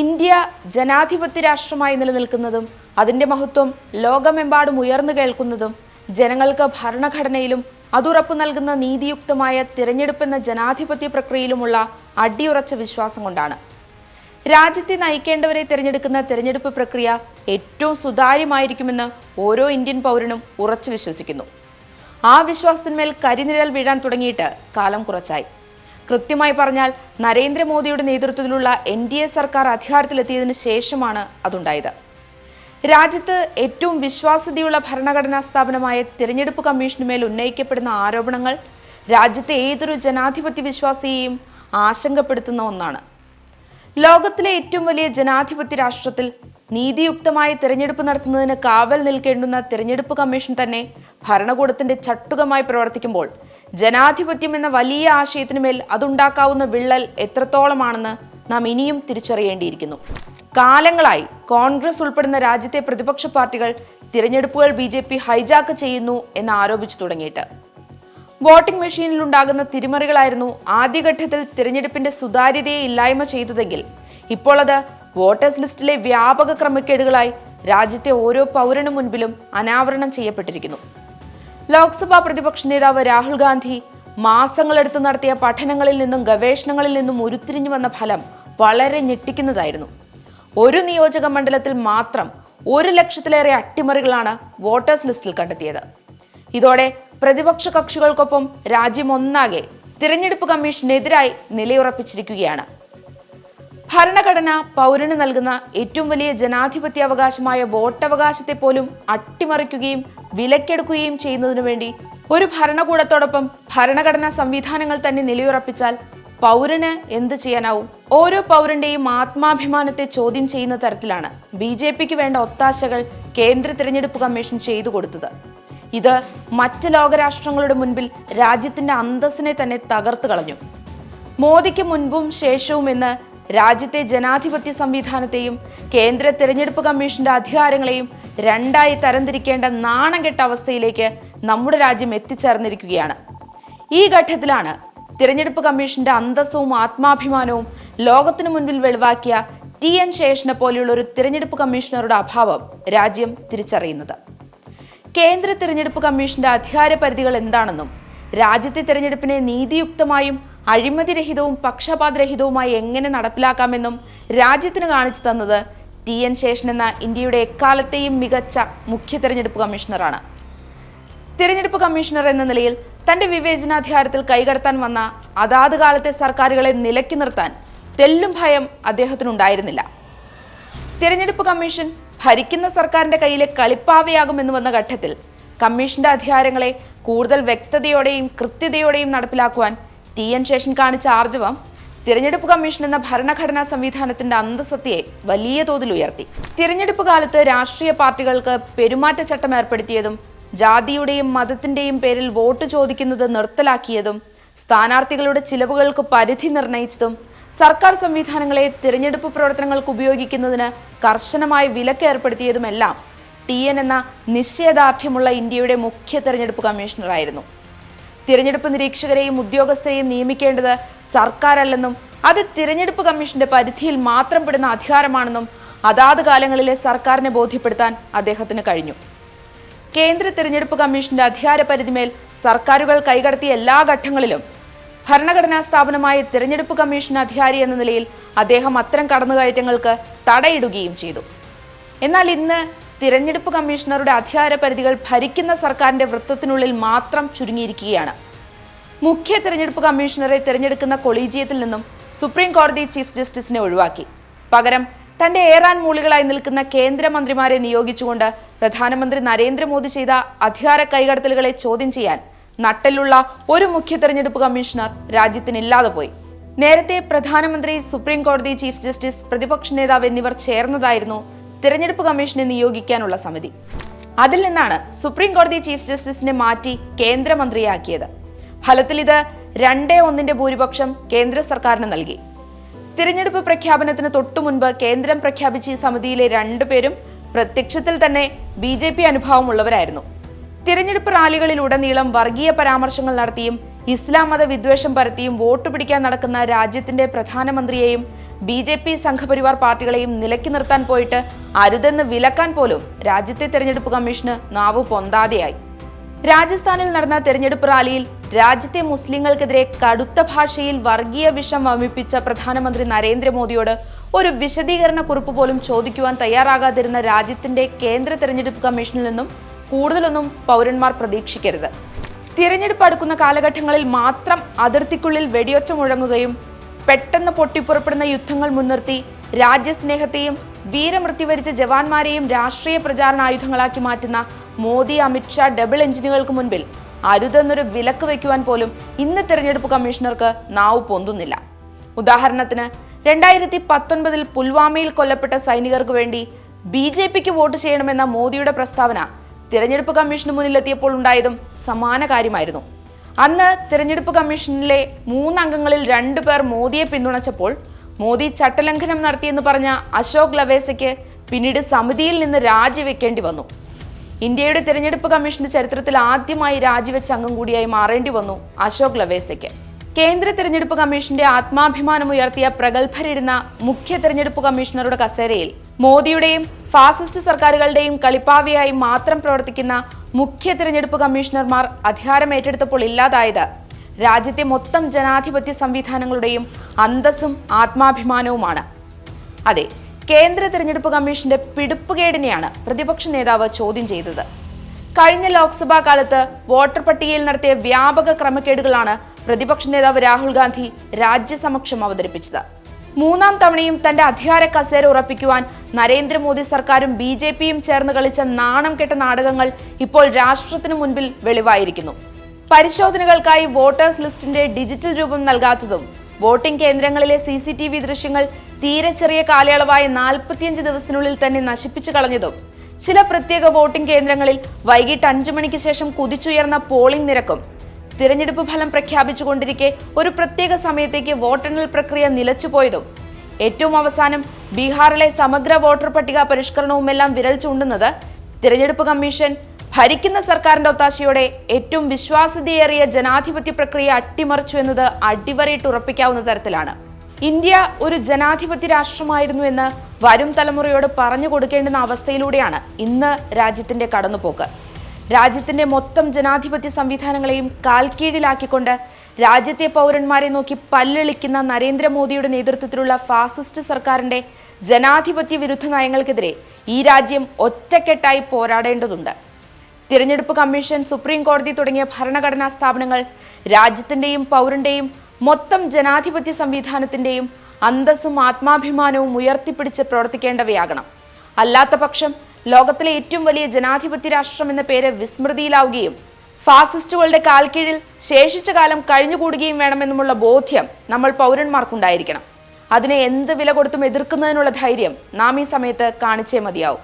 India ജനാധിപത്യ രാഷ്ട്രമായി നിലനിൽക്കുന്നതും അതിന്റെ മഹത്വം ലോകമെമ്പാടും ഉയർന്നു കേൾക്കുന്നതും ജനങ്ങൾക്ക് ഭരണഘടനയിലും അതുറപ്പു നൽകുന്ന നീതിയുക്തമായ തിരഞ്ഞെടുപ്പെന്ന ജനാധിപത്യ പ്രക്രിയയിലുമുള്ള അടിയുറച്ച വിശ്വാസം കൊണ്ടാണ്. രാജ്യത്തെ നയിക്കേണ്ടവരെ തിരഞ്ഞെടുക്കുന്ന തിരഞ്ഞെടുപ്പ് പ്രക്രിയ ഏറ്റവും സുതാര്യമായിരിക്കുമെന്ന് ഓരോ ഇന്ത്യൻ പൗരനും ഉറച്ചു വിശ്വസിക്കുന്നു. ആ വിശ്വാസത്തിന്മേൽ കരിനിഴൽ വീഴാൻ തുടങ്ങിയിട്ട് കാലം കുറച്ചായി. കൃത്യമായി പറഞ്ഞാൽ നരേന്ദ്രമോദിയുടെ നേതൃത്വത്തിലുള്ള എൻ ഡി എ സർക്കാർ അധികാരത്തിലെത്തിയതിനു ശേഷമാണ് അതുണ്ടായത്. രാജ്യത്ത് ഏറ്റവും വിശ്വാസ്യതയുള്ള ഭരണഘടനാ സ്ഥാപനമായ തിരഞ്ഞെടുപ്പ് കമ്മീഷനുമേൽ ഉന്നയിക്കപ്പെടുന്ന ആരോപണങ്ങൾ രാജ്യത്തെ ഏതൊരു ജനാധിപത്യ വിശ്വാസിയെയും ആശങ്കപ്പെടുത്തുന്ന ഒന്നാണ്. ലോകത്തിലെ ഏറ്റവും വലിയ ജനാധിപത്യ രാഷ്ട്രത്തിൽ നീതിയുക്തമായ തിരഞ്ഞെടുപ്പ് നടത്തുന്നതിന് കാവൽ നിൽക്കേണ്ടുന്ന തിരഞ്ഞെടുപ്പ് കമ്മീഷൻ തന്നെ ഭരണകൂടത്തിന്റെ ചട്ടുകമായി പ്രവർത്തിക്കുമ്പോൾ ജനാധിപത്യം എന്ന വലിയ ആശയത്തിനുമേൽ അതുണ്ടാക്കാവുന്ന വിള്ളൽ എത്രത്തോളമാണെന്ന് നാം ഇനിയും തിരിച്ചറിയേണ്ടിയിരിക്കുന്നു. കാലങ്ങളായി കോൺഗ്രസ് ഉൾപ്പെടുന്ന രാജ്യത്തെ പ്രതിപക്ഷ പാർട്ടികൾ തിരഞ്ഞെടുപ്പുകൾ ബി ജെ പി ഹൈജാക്ക് ചെയ്യുന്നു എന്ന് ആരോപിച്ചു തുടങ്ങിയിട്ട്. വോട്ടിംഗ് മെഷീനിൽ ഉണ്ടാകുന്ന തിരിമറികളായിരുന്നു ആദ്യഘട്ടത്തിൽ തിരഞ്ഞെടുപ്പിന്റെ സുതാര്യതയെ ഇല്ലായ്മ ചെയ്തതെങ്കിൽ ഇപ്പോൾ അത് വോട്ടേഴ്സ് ലിസ്റ്റിലെ വ്യാപക ക്രമക്കേടുകളായി രാജ്യത്തെ ഓരോ പൗരനും മുൻപിലും അനാവരണം ചെയ്യപ്പെട്ടിരിക്കുന്നു. ലോക്സഭാ പ്രതിപക്ഷ നേതാവ് രാഹുൽ ഗാന്ധി മാസങ്ങളെടുത്ത് നടത്തിയ പഠനങ്ങളിൽ നിന്നും ഗവേഷണങ്ങളിൽ നിന്നും ഉരുത്തിരിഞ്ഞു വന്ന ഫലം വളരെ ഞെട്ടിക്കുന്നതായിരുന്നു. ഒരു നിയോജക മണ്ഡലത്തിൽ മാത്രം ഒരു ലക്ഷത്തിലേറെ അട്ടിമറികളാണ് വോട്ടേഴ്സ് ലിസ്റ്റിൽ കണ്ടെത്തിയത്. ഇതോടെ പ്രതിപക്ഷ കക്ഷികൾക്കൊപ്പം രാജ്യം ഒന്നാകെ തിരഞ്ഞെടുപ്പ് കമ്മീഷനെതിരായി നിലയുറപ്പിച്ചിരിക്കുകയാണ്. ഭരണഘടന പൗരന് നൽകുന്ന ഏറ്റവും വലിയ ജനാധിപത്യ അവകാശമായ വോട്ടവകാശത്തെ പോലും അട്ടിമറിക്കുകയും വിലക്കെടുക്കുകയും ചെയ്യുന്നതിനു വേണ്ടി ഒരു ഭരണകൂടത്തോടൊപ്പം ഭരണഘടനാ സംവിധാനങ്ങൾ തന്നെ നിലയുറപ്പിച്ചാൽ പൗരന് എന്ത് ചെയ്യാനാവും? ഓരോ പൗരന്റെയും ആത്മാഭിമാനത്തെ ചോദ്യം ചെയ്യുന്ന തരത്തിലാണ് ബി ജെ പിക്ക് വേണ്ട ഒത്താശകൾ കേന്ദ്ര തിരഞ്ഞെടുപ്പ് കമ്മീഷൻ ചെയ്തു കൊടുത്തത്. ഇത് മറ്റ് ലോകരാഷ്ട്രങ്ങളുടെ മുൻപിൽ രാജ്യത്തിന്റെ അന്തസ്സിനെ തന്നെ തകർത്തു കളഞ്ഞു. മോദിക്ക് മുൻപും ശേഷവും എന്ന് രാജ്യത്തെ ജനാധിപത്യ സംവിധാനത്തെയും കേന്ദ്ര തെരഞ്ഞെടുപ്പ് കമ്മീഷന്റെ അധികാരങ്ങളെയും രണ്ടായി തരംതിരിക്കേണ്ട നാണം കെട്ട അവസ്ഥയിലേക്ക് നമ്മുടെ രാജ്യം എത്തിച്ചേർന്നിരിക്കുകയാണ്. ഈ ഘട്ടത്തിലാണ് തിരഞ്ഞെടുപ്പ് കമ്മീഷന്റെ അന്തസ്സവും ആത്മാഭിമാനവും ലോകത്തിനു മുൻപിൽ വെളിവാക്കിയ ടി എൻ ശേഷനെ പോലെയുള്ള ഒരു തിരഞ്ഞെടുപ്പ് കമ്മീഷണറുടെ അഭാവം രാജ്യം തിരിച്ചറിയുന്നത്. കേന്ദ്ര തിരഞ്ഞെടുപ്പ് കമ്മീഷന്റെ അധികാര പരിധികൾ എന്താണെന്നും രാജ്യത്തെ തിരഞ്ഞെടുപ്പിനെ നീതിയുക്തമായും അഴിമതിരഹിതവും പക്ഷപാതരഹിതവുമായി എങ്ങനെ നടപ്പിലാക്കാമെന്നും രാജ്യത്തിന് കാണിച്ചു തന്നത് ടി എൻ ശേഷൻ എന്ന ഇന്ത്യയുടെ എക്കാലത്തെയും മികച്ച മുഖ്യ തിരഞ്ഞെടുപ്പ് കമ്മീഷണറാണ്. തിരഞ്ഞെടുപ്പ് കമ്മീഷണർ എന്ന നിലയിൽ തന്റെ വിവേചനാധികാരത്തിൽ കൈകടത്താൻ വന്ന അതാത് കാലത്തെ സർക്കാരുകളെ നിലയ്ക്ക് നിർത്താൻ തെല്ലും ഭയം അദ്ദേഹത്തിനുണ്ടായിരുന്നില്ല. തിരഞ്ഞെടുപ്പ് കമ്മീഷൻ ഭരിക്കുന്ന സർക്കാരിന്റെ കയ്യിലെ കളിപ്പാവയാകുമെന്ന് വന്ന ഘട്ടത്തിൽ കമ്മീഷന്റെ അധികാരങ്ങളെ കൂടുതൽ വ്യക്തതയോടെയും കൃത്യതയോടെയും നടപ്പിലാക്കുവാൻ ടി എൻ ശേഷൻ കാണിച്ച ആർജവം തിരഞ്ഞെടുപ്പ് കമ്മീഷൻ എന്ന ഭരണഘടനാ സംവിധാനത്തിന്റെ അന്തസത്തയെ വലിയ തോതിൽ ഉയർത്തി. തിരഞ്ഞെടുപ്പ് കാലത്ത് രാഷ്ട്രീയ പാർട്ടികൾക്ക് പെരുമാറ്റച്ചട്ടം ഏർപ്പെടുത്തിയതും ജാതിയുടെയും മതത്തിന്റെയും പേരിൽ വോട്ട് ചോദിക്കുന്നത് നിർത്തലാക്കിയതും സ്ഥാനാർത്ഥികളുടെ ചിലവുകൾക്ക് പരിധി നിർണയിച്ചതും സർക്കാർ സംവിധാനങ്ങളെ തിരഞ്ഞെടുപ്പ് പ്രവർത്തനങ്ങൾക്ക് ഉപയോഗിക്കുന്നതിന് കർശനമായി വിലക്ക് ഏർപ്പെടുത്തിയതുമെല്ലാം ടി എൻ എന്ന നിശ്ചയദാർഢ്യമുള്ള ഇന്ത്യയുടെ മുഖ്യ തെരഞ്ഞെടുപ്പ് കമ്മീഷണറായിരുന്നു. തിരഞ്ഞെടുപ്പ് നിരീക്ഷകരെയും ഉദ്യോഗസ്ഥരെയും നിയമിക്കേണ്ടത് സർക്കാരല്ലെന്നും അത് തിരഞ്ഞെടുപ്പ് കമ്മീഷന്റെ പരിധിയിൽ മാത്രം പെടുന്ന അധികാരമാണെന്നും അതാത് കാലങ്ങളിലെ സർക്കാരിനെ ബോധ്യപ്പെടുത്താൻ അദ്ദേഹത്തിന് കഴിഞ്ഞു. കേന്ദ്ര തിരഞ്ഞെടുപ്പ് കമ്മീഷന്റെ അധികാര പരിധിമേൽ സർക്കാരുകൾ കൈകടത്തിയ എല്ലാ ഘട്ടങ്ങളിലും ഭരണഘടനാ സ്ഥാപനമായ തിരഞ്ഞെടുപ്പ് കമ്മീഷൻ അധികാരി എന്ന നിലയിൽ അദ്ദേഹം അത്തരം കടന്നുകയറ്റങ്ങൾക്ക് തടയിടുകയും ചെയ്തു. എന്നാൽ ഇന്ന് തിരഞ്ഞെടുപ്പ് കമ്മീഷണറുടെ അധികാര പരിധികൾ ഭരിക്കുന്ന സർക്കാരിന്റെ വൃത്തത്തിനുള്ളിൽ മാത്രം ചുരുങ്ങിയിരിക്കുകയാണ്. മുഖ്യ തിരഞ്ഞെടുപ്പ് കമ്മീഷണറെ തിരഞ്ഞെടുക്കുന്ന കൊളീജിയത്തിൽ നിന്നും സുപ്രീം കോടതി ചീഫ് ജസ്റ്റിസിനെ ഒഴിവാക്കി. പകരം തന്റെ ഏറാൻ മൂളികളായി നിൽക്കുന്ന കേന്ദ്രമന്ത്രിമാരെ നിയോഗിച്ചുകൊണ്ട് പ്രധാനമന്ത്രി നരേന്ദ്രമോദി ചെയ്ത അധികാര കൈകടത്തലുകളെ ചോദ്യം ചെയ്യാൻ നട്ടലുള്ള ഒരു മുഖ്യ തെരഞ്ഞെടുപ്പ് കമ്മീഷണർ രാജ്യത്തിനില്ലാതെ പോയി. നേരത്തെ പ്രധാനമന്ത്രി സുപ്രീം കോടതി ചീഫ് ജസ്റ്റിസ് പ്രതിപക്ഷ നേതാവ് എന്നിവർ ചേർന്നതായിരുന്നു തിരഞ്ഞെടുപ്പ് കമ്മീഷനെ നിയോഗിക്കാനുള്ള സമിതി. അതിൽ നിന്നാണ് സുപ്രീം കോടതി ചീഫ് ജസ്റ്റിസിനെ മാറ്റി കേന്ദ്രമന്ത്രിയാക്കിയത്. ഫലത്തിൽ ഇത് രണ്ടേ ഒന്നിന്റെ ഭൂരിപക്ഷം കേന്ദ്ര സർക്കാരിന് നൽകി. തിരഞ്ഞെടുപ്പ് പ്രഖ്യാപനത്തിന് തൊട്ടു മുൻപ് കേന്ദ്രം പ്രഖ്യാപിച്ച ഈ സമിതിയിലെ രണ്ടുപേരും പ്രത്യക്ഷത്തിൽ തന്നെ ബി ജെ പി അനുഭവമുള്ളവരായിരുന്നു. തിരഞ്ഞെടുപ്പ് റാലികളിലുടനീളം വർഗീയ പരാമർശങ്ങൾ നടത്തിയും ഇസ്ലാം മത വിദ്വേഷം പരത്തിയും വോട്ട് പിടിക്കാൻ നടക്കുന്ന രാജ്യത്തിന്റെ പ്രധാനമന്ത്രിയെയും ബി ജെ പി സംഘപരിവാർ പാർട്ടികളെയും നിലയ്ക്ക് നിർത്താൻ പോയിട്ട് അരുതെന്ന് വിലക്കാൻ പോലും രാജ്യത്തെ തെരഞ്ഞെടുപ്പ് കമ്മീഷന് നാവു പൊന്താതെയായി. രാജസ്ഥാനിൽ നടന്ന തെരഞ്ഞെടുപ്പ് റാലിയിൽ രാജ്യത്തെ മുസ്ലിങ്ങൾക്കെതിരെ കടുത്ത ഭാഷയിൽ വർഗീയ വിഷം വമിപ്പിച്ച പ്രധാനമന്ത്രി നരേന്ദ്രമോദിയോട് ഒരു വിശദീകരണ കുറിപ്പ് പോലും ചോദിക്കുവാൻ തയ്യാറാകാതിരുന്ന രാജ്യത്തിന്റെ കേന്ദ്ര തെരഞ്ഞെടുപ്പ് കമ്മീഷനിൽ നിന്നും കൂടുതലൊന്നും പൗരന്മാർ പ്രതീക്ഷിക്കരുത്. തിരഞ്ഞെടുപ്പ് അടുക്കുന്ന കാലഘട്ടങ്ങളിൽ മാത്രം അതിർത്തിക്കുള്ളിൽ വെടിയൊച്ച മുഴങ്ങുകയും പെട്ടെന്ന് പൊട്ടിപ്പുറപ്പെടുന്ന യുദ്ധങ്ങൾ മുൻനിർത്തി രാജ്യസ്നേഹത്തെയും വീരമൃത്യു വരിച്ച ജവാന്മാരെയും രാഷ്ട്രീയ പ്രചാരണ ആയുധങ്ങളാക്കി മാറ്റുന്ന മോദി അമിത്ഷാ ഡബിൾ എഞ്ചിനുകൾക്ക് മുൻപിൽ അരുതെന്നൊരു വിലക്ക് വയ്ക്കുവാൻ പോലും ഇന്ന് തിരഞ്ഞെടുപ്പ് കമ്മീഷണർക്ക് നാവ് പൊന്തുന്നില്ല. ഉദാഹരണത്തിന് രണ്ടായിരത്തി പത്തൊൻപതിൽ പുൽവാമയിൽ കൊല്ലപ്പെട്ട സൈനികർക്ക് വേണ്ടി ബി ജെ പിക്ക് വോട്ട് ചെയ്യണമെന്ന മോദിയുടെ പ്രസ്താവന തിരഞ്ഞെടുപ്പ് കമ്മീഷന് മുന്നിലെത്തിയപ്പോൾ ഉണ്ടായതും സമാന കാര്യമായിരുന്നു. അന്ന് തിരഞ്ഞെടുപ്പ് കമ്മീഷനിലെ മൂന്നംഗങ്ങളിൽ രണ്ടു പേർ മോദിയെ പിന്തുണച്ചപ്പോൾ മോദി ചട്ടലംഘനം നടത്തിയെന്ന് പറഞ്ഞ അശോക് ലവേസയ്ക്ക് പിന്നീട് സമിതിയിൽ നിന്ന് രാജിവെക്കേണ്ടി വന്നു. ഇന്ത്യയുടെ തിരഞ്ഞെടുപ്പ് കമ്മീഷന്റെ ചരിത്രത്തിൽ ആദ്യമായി രാജിവെച്ച അംഗം കൂടിയായി മാറേണ്ടി വന്നു അശോക് ലവേസയ്ക്ക്. കേന്ദ്ര തിരഞ്ഞെടുപ്പ് കമ്മീഷന്റെ ആത്മാഭിമാനം ഉയർത്തിയ പ്രഗത്ഭരിരുന്ന മുഖ്യ തിരഞ്ഞെടുപ്പ് കമ്മീഷണറുടെ കസേരയിൽ മോദിയുടെയും ഫാസിസ്റ്റ് സർക്കാരുകളുടെയും കളിപ്പാവിയായി മാത്രം പ്രവർത്തിക്കുന്ന മുഖ്യ തിരഞ്ഞെടുപ്പ് കമ്മീഷണർമാർ അധികാരം ഏറ്റെടുത്തപ്പോൾ ഇല്ലാതായത്. രാജ്യത്തെ മൊത്തം ജനാധിപത്യ സംവിധാനങ്ങളുടെയും അന്തസ്സും ആത്മാഭിമാനവുമാണ്. അതെ കേന്ദ്ര തിരഞ്ഞെടുപ്പ് കമ്മീഷന്റെ പിടിപ്പുകേടിനെയാണ് പ്രതിപക്ഷ നേതാവ് ചോദ്യം ചെയ്തത്. കഴിഞ്ഞ ലോക്സഭാ കാലത്ത് വോട്ടർ പട്ടികയിൽ നടത്തിയ വ്യാപക ക്രമക്കേടുകളാണ് പ്രതിപക്ഷ നേതാവ് രാഹുൽ ഗാന്ധി രാജ്യസമക്ഷം അവതരിപ്പിച്ചത്. മൂന്നാം തവണയും തന്റെ അധികാര കസേര ഉറപ്പിക്കുവാൻ നരേന്ദ്രമോദി സർക്കാരും ബി ജെ പിയും ചേർന്ന് കളിച്ച നാണം കെട്ട നാടകങ്ങൾ ഇപ്പോൾ രാഷ്ട്രത്തിന് മുൻപിൽ വെളിവായിരിക്കുന്നു. പരിശോധനകൾക്കായി വോട്ടേഴ്സ് ലിസ്റ്റിന്റെ ഡിജിറ്റൽ രൂപം നൽകാത്തതും വോട്ടിംഗ് കേന്ദ്രങ്ങളിലെ സി സി ടി വി ദൃശ്യങ്ങൾ തീരെ ചെറിയ കാലയളവായ നാൽപ്പത്തിയഞ്ച് ദിവസത്തിനുള്ളിൽ തന്നെ നശിപ്പിച്ചു കളഞ്ഞതും ചില പ്രത്യേക വോട്ടിംഗ് കേന്ദ്രങ്ങളിൽ വൈകിട്ട് അഞ്ചു മണിക്ക് ശേഷം കുതിച്ചുയർന്ന പോളിംഗ് നിരക്കും തിരഞ്ഞെടുപ്പ് ഫലം പ്രഖ്യാപിച്ചുകൊണ്ടിരിക്കെ ഒരു പ്രത്യേക സമയത്തേക്ക് വോട്ടെണ്ണൽ പ്രക്രിയ നിലച്ചുപോയതും. ഏറ്റവും അവസാനം ബീഹാറിലെ സമഗ്ര വോട്ടർ പട്ടിക പരിഷ്കരണവുമെല്ലാം വിരൽ ചൂണ്ടുന്നത് തിരഞ്ഞെടുപ്പ് കമ്മീഷൻ ഭരിക്കുന്ന സർക്കാരിന്റെ ഒത്താശയോടെ ഏറ്റവും വിശ്വാസ്യതയേറിയ ജനാധിപത്യ പ്രക്രിയ അട്ടിമറിച്ചു എന്നത് അടിവരയിട്ട് ഉറപ്പിക്കാവുന്ന തരത്തിലാണ്. ഇന്ത്യ ഒരു ജനാധിപത്യ രാഷ്ട്രമായിരുന്നു എന്ന് വരും തലമുറയോട് പറഞ്ഞു കൊടുക്കേണ്ടുന്ന അവസ്ഥയിലൂടെയാണ് ഇന്ന് രാജ്യത്തിന്റെ കടന്നുപോക്ക്. രാജ്യത്തിന്റെ മൊത്തം ജനാധിപത്യ സംവിധാനങ്ങളെയും കാൽക്കീഴിലാക്കിക്കൊണ്ട് രാജ്യത്തെ പൗരന്മാരെ നോക്കി പല്ലിളിക്കുന്ന നരേന്ദ്രമോദിയുടെ നേതൃത്വത്തിലുള്ള ഫാസിസ്റ്റ് സർക്കാരിന്റെ ജനാധിപത്യ വിരുദ്ധ നയങ്ങൾക്കെതിരെ ഈ രാജ്യം ഒറ്റക്കെട്ടായി പോരാടേണ്ടതുണ്ട്. തിരഞ്ഞെടുപ്പ് കമ്മീഷൻ സുപ്രീം കോടതി തുടങ്ങിയ ഭരണഘടനാ സ്ഥാപനങ്ങൾ രാജ്യത്തിന്റെയും പൗരന്റെയും മൊത്തം ജനാധിപത്യ സംവിധാനത്തിന്റെയും അന്തസ്സും ആത്മാഭിമാനവും ഉയർത്തിപ്പിടിച്ച് പ്രവർത്തിക്കേണ്ടവയാകണം. അല്ലാത്ത പക്ഷം ലോകത്തിലെ ഏറ്റവും വലിയ ജനാധിപത്യ രാഷ്ട്രം എന്ന പേര് വിസ്മൃതിയിലാവുകയും ഫാസിസ്റ്റുകളുടെ കാൽക്കീഴിൽ ശേഷിച്ച കാലം കഴിഞ്ഞുകൂടുകയും വേണമെന്നുമുള്ള ബോധ്യം നമ്മൾ പൗരന്മാർക്കുണ്ടായിരിക്കണം. അതിനെ എന്ത് വില കൊടുത്തും എതിർക്കുന്നതിനുള്ള ധൈര്യം നാം ഈ സമയത്ത് കാണിച്ചേ മതിയാവും.